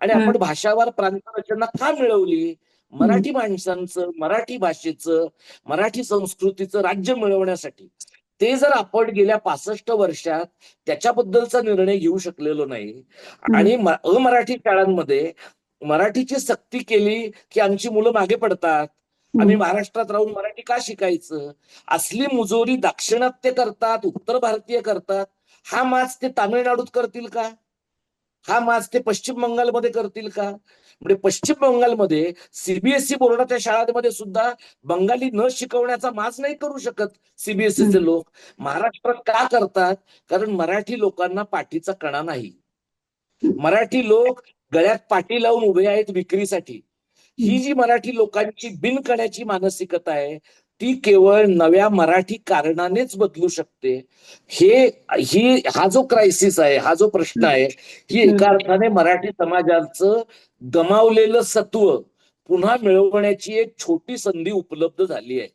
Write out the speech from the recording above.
आणि. आपण भाषावार प्रांतरचना का मिळवली? मराठी माणसांचं मराठी भाषेचं मराठी संस्कृतीचं राज्य मिळवण्यासाठी. ते जर आपण गेल्या पासष्ट वर्षात त्याच्याबद्दलचा निर्णय घेऊ शकलेलो नाही आणि अमराठी शाळांमध्ये मराठीची सक्ती केली की आमची मुलं मागे पडतात? आम्ही महाराष्ट्रात राहून मराठी का शिकायचं? असली मुजोरी दाक्षिणात्य करतात उत्तर भारतीय करतात हा माज ते तामिळनाडूत करतील का? हा माज ते पश्चिम बंगालमध्ये करतील का? म्हणजे पश्चिम बंगालमध्ये सीबीएसई बोर्डाच्या शाळांमध्ये सुद्धा बंगाली न शिकवण्याचा माज नाही करू शकत सीबीएसईचे लोक. महाराष्ट्रात का करतात? कारण मराठी लोकांना पाठीचा कणा नाही. मराठी लोक गळ्यात पाठी लावून उभे आहेत विक्रीसाठी. ही जी मराठी लोकांची बिनकण्याची मानसिकता आहे ती केवळ नव्या मराठी कारणानेच बदलू शकते. हे ही हा जो क्रायसिस आहे हा जो प्रश्न आहे ही एका अर्थाने मराठी समाजाचं गमावलेलं सत्व पुन्हा मिळवण्याची एक छोटी संधी उपलब्ध झाली आहे.